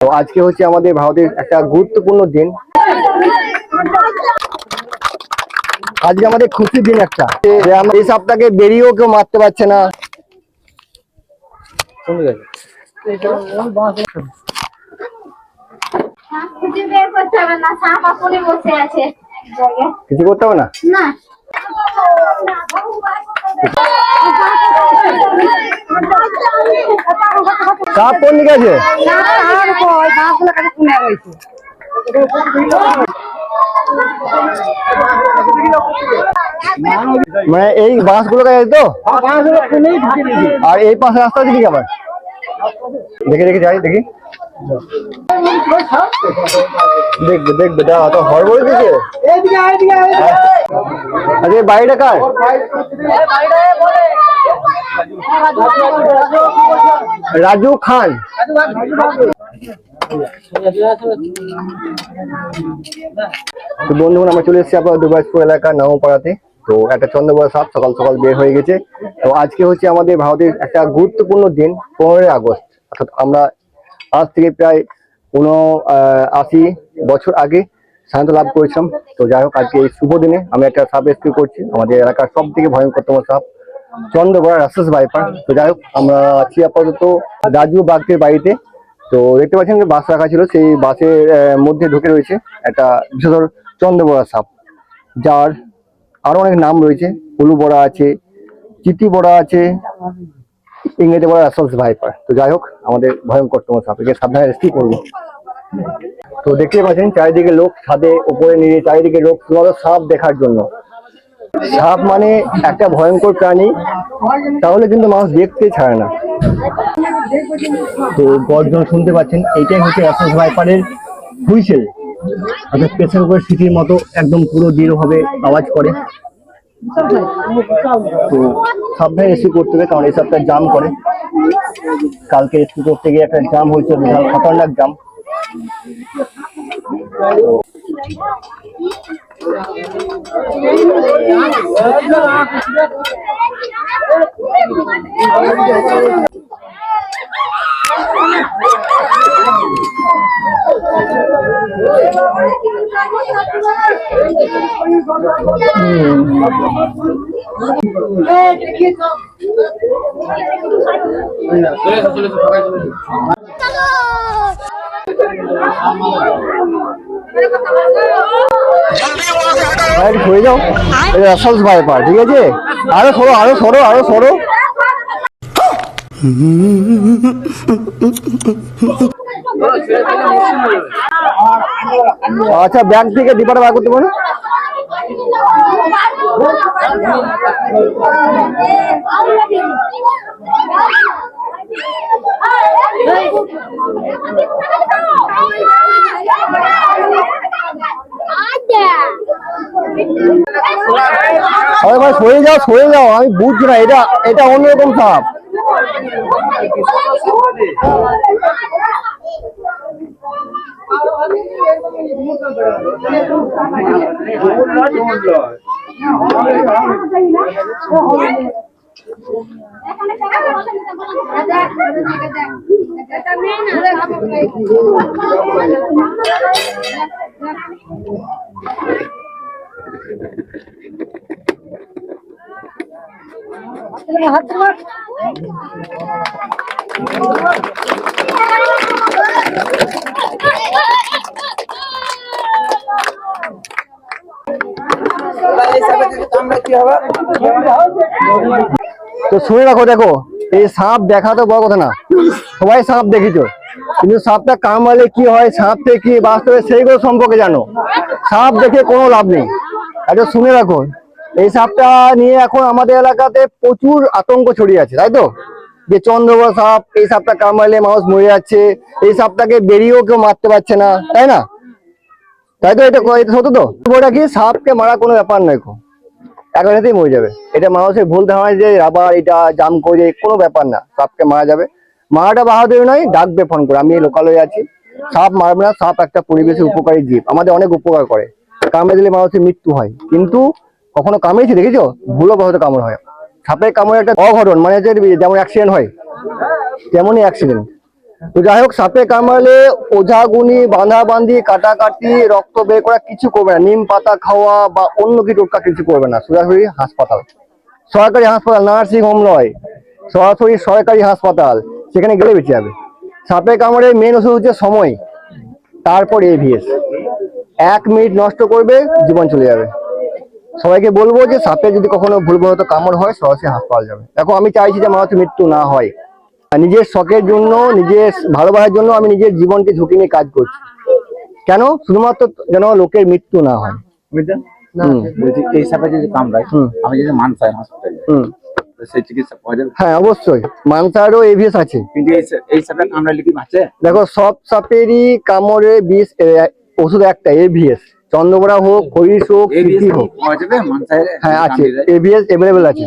তো আজকে হচ্ছে আমাদের ভারতের একটা গুরুত্বপূর্ণ দিন। আজকে আমাদের খুশির দিন একটা যে আমরা এই সপ্তাহে বেরিয়েও কেউ মারতে পারছে না। কিছু করতে হবে না? না। সাপ কোন দিকে আছে? মানে এই বাঁশগুলো কাছে তো? আর এই পাশে রাস্তা আছে কি আবার? দেখে দেখে, যাই, দেখি। দেখবে দেখবে, দাঁড়া, তো হর বলে দিয়েছে আচ্ছা বাড়িটা কার? রাজু খান। বন্ধুগণ, আমরা চলে এসেছি আপনার দুর্গাজপুর এলাকার নবপাড়াতে তো একটা চন্দ্রবড় সাপ সকাল সকাল বের হয়ে গেছে। তো আজকে হচ্ছে আমাদের ভারতের একটা গুরুত্বপূর্ণ দিন, পনেরোই আগস্ট। অর্থাৎ আমরা আজ থেকে প্রায় কোনো আশি বছর আগে স্বাধীনতা লাভ করেছিলাম। তো যাই হোক, আজকে এই শুভ দিনে আমি একটা সাপ রেস্কিউ করছি। আমাদের এলাকার সব থেকে ভয়ঙ্করতম সাপ চন্দ্রবড়া রাসেস বাইপার। তো যাই হোক, আমরা আছি আপাতত রাজু বাগদের বাড়িতে। তো দেখতে পাচ্ছেন যে বাস রাখা ছিল, সেই বাসের মধ্যে ঢুকে রয়েছে একটা বিশেষধর চন্দ্রবড়া সাপ। যার আরও অনেক নাম রয়েছে। উলু বড়া আছে, চিতি বড়া আছে, ইংরেজি বড়া রাসেলস ভাইপার তো যাই হোক, আমাদের ভয়ঙ্করতম সাপ। একে সাবধানে রেস্কিউ করব? তো দেখতে পাচ্ছেন, চারিদিকে লোক ছাদে উপরে নিয়ে, চারিদিকে লোক সাপ দেখার জন্য। সাপ মানে একটা ভয়ঙ্কর প্রাণী, তাহলে কিন্তু মানুষ দেখতে ছাড়ে না। তো গর্জন শুনতে পাচ্ছেন এইটাই হচ্ছে রাসেলস ভাইপারের হুইসেল। অর্থাৎ প্রেসার কুকার সিটির মতো একদম পুরো দৃঢ়ভাবে আওয়াজ করে। তো সাবধানে রেস্কিউ করতে হবে, কারণ এই সবটা জাম করে। কালকে রেস্কিউ করতে গিয়ে একটা জাম হয়েছে খতরনাক জাম 그래서 그래서 가가지고. হয়ে যাও। ঠিক আছে? সরো সরো সরো। আচ্ছা ব্যাগ থেকে ডিপাটা বার করতে পারো? আরে ভাই সরে যাও সরে যাও। আমি বুঝছি না এটা এটা অন্যরকম সাপ। তো শুনে রাখো, দেখো, এই সাপ দেখা তো বড় কথা না। সবাই সাপ দেখেছ কিন্তু সাপটা কামড়ালে কি হয়, সাপ থেকে কি বাস্তবে সেইগুলো সম্পর্কে জানো। সাপ দেখে কোনো লাভ নেই। এটা শুনে রাখো। এই সাপটা নিয়ে এখন আমাদের এলাকাতে প্রচুর আতঙ্ক ছড়িয়ে আছে, তাই তো? যে চন্দ্রবড় সাপ, এই সাপটা কামড়ালে মানুষ মরে যাচ্ছে, এই সাপটাকে বেরিয়েও কেউ মারতে পারছে না, তাই না? তাই তো এটা সত্য তো? ওটা কি, সাপকে মারা কোনো ব্যাপার নয় গো। একাধাতেই মরে যাবে। এটা মানুষের ভুল ধারণা যে রাবার, এটা জাম করে, কোনো ব্যাপার না, সাপকে মারা যাবে। মারাটা বাহাদুরি নয়, ডাকবে ফোন করে। আমি লোকাল হয়ে আছি। সাপ মারবে না, সাপ একটা পরিবেশের উপকারী জীব। আমাদের অনেক উপকার করে। কামড়ে দিলে মানুষের মৃত্যু হয়। কিন্তু কখনো কামড়েছি দেখেছ? ভুলো বহুত কামড় হয়। সাপের কামড়ে একটা অঘটন মানে যে যেমন অ্যাক্সিডেন্ট হয়, তেমনই অ্যাক্সিডেন্ট তো যাই হোক, সাপে কামড়ালে ওঝা গুনি, বাঁধা বাঁধি, কাটাকাটি, রক্ত বের করা কিছু করবে না। নিম পাতা খাওয়া বা অন্য কি টোটকা কিছু করবে না। সোজাসুজি হাসপাতাল। সরকারি হাসপাতাল, নার্সিং হোম নয়। সরাসরি সরকারি হাসপাতাল, সেখানে গেলে বেঁচে যাবে। সাপে কামড়ে মেন ওষুধ হচ্ছে সময়, তারপর এভিএস এক মিনিট নষ্ট করবে, জীবন চলে যাবে। সবাইকে বলব যে সাপে যদি কখনো ভুলবশত কামড় হয় সরাসরি হাসপাতাল যাবে। দেখো আমি চাইছি যে মানুষের মৃত্যু না হয়। আর নিজের শখের জন্য নিজের ভালোবাসার জন্য আমি নিজের জীবনকে ঝুঁকি নিয়ে কাজ করছি। কেন? শুধুমাত্র যেন লোকের মৃত্যু না হয়। হুম। এই সাপে যদি কামড়ায় আমি যদি মানসাই হসপিটালে সেই চিকিৎসা পাওয়া যাবে? হ্যাঁ অবশ্যই। মানসারও এভিএস আছে। কিন্তু এই সাপে কামড়ালে কি বাঁচে? দেখো সব সাপেরই কামড়ে বিষ ওষুধ একটা এভিএস চন্দ্রবড়া হোক হরিশ হোক হোক। হ্যাঁ আছে। এভিএস এভেলেবেল আছে।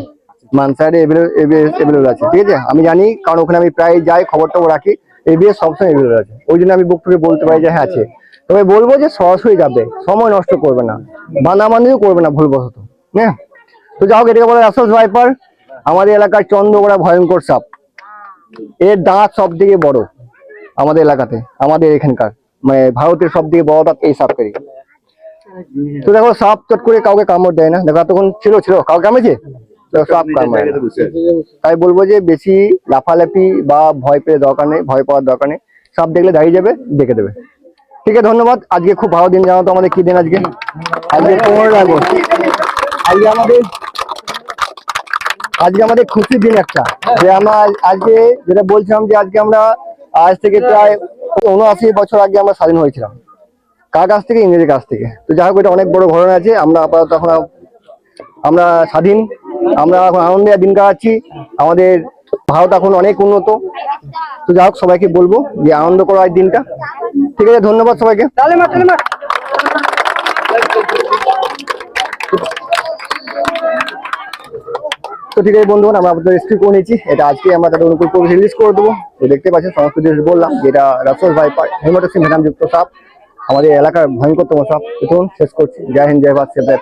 এভিএস এভেলেবেল আছে। ঠিক আছে? আমি জানি কারণ ওখানে আমি প্রায় যাই খবর টবর রাখি এভিএস সবসময় এভেলেবেল আছে। ওই জন্য আমি বুক থেকে বলতে পারি যে হ্যাঁ আছে। তবে বলব যে সরাসরি যাবে। সময় নষ্ট করবে না। বাঁধাবান্ধিও করবে না ভুলবশত। হ্যাঁ? তো যাও এটাকে বলে রাসেলস ভাইপার। আমাদের এলাকার চন্দ্রবড়া ভয়ঙ্কর সাপ। এর দাঁত সব থেকে বড় আমাদের এলাকাতে আমাদের এখানকার। মানে ভারতের সব থেকে বড় দাঁত এই সাপেরই তো দেখো সাপ চট করে কাউকে কামড় দেয় না। দেখো এতক্ষণ ছিল ছিল। কাউকে সাপ কামড়ায় তাই বলব যে বেশি লাফালাফি বা ভয় পেয়ে দরকার নেই ভয় পাওয়ার দরকার নেই। সাপ দেখলে দাঁড়িয়ে যাবে দেখে দেবে। ঠিক আছে ধন্যবাদ। আজকে খুব ভালো দিন জানো তো আমাদের। কি দিন আজকে? আজকে পনেরোই আগস্ট। আজকে আমাদের আজকে আমাদের খুশির দিন একটা। যে আমরা আজকে যেটা বলছিলাম যে আজকে আমরা আজ থেকে প্রায় উনআশি বছর আগে আমরা স্বাধীন হয়েছিলাম। কার কাছ থেকে? ইংরেজের কাছ থেকে। তো যাই হোক এটা অনেক বড় ঘটনা আছে। আমরা আপাতত এখন আমরা স্বাধীন। আমরা এখন আনন্দে দিন কাটাচ্ছি। আমাদের ভারত এখন অনেক উন্নত। তো যাই হোক সবাইকে বলব যে আনন্দ করো আজ দিনটা। ঠিক আছে ধন্যবাদ সবাইকে। তো ঠিক আছে বন্ধুগণ আমরা আপনাদের রেজিস্ট্রি করে নিয়েছি। এটা আজকে আমরা তাদের অনুকূল করে রিলিজ করে দেবো। তো দেখতে পাচ্ছেন সমস্ত জিনিস বললাম। যেটা রাসোস ভাইপার হেমাটোসিন ভেনাম যুক্ত সাপ। আমাদের এলাকার ভয়ঙ্করতম সাপ দেখুন শেষ করছি জয় হিন্দ জয় ভারত সেভ দ্যাট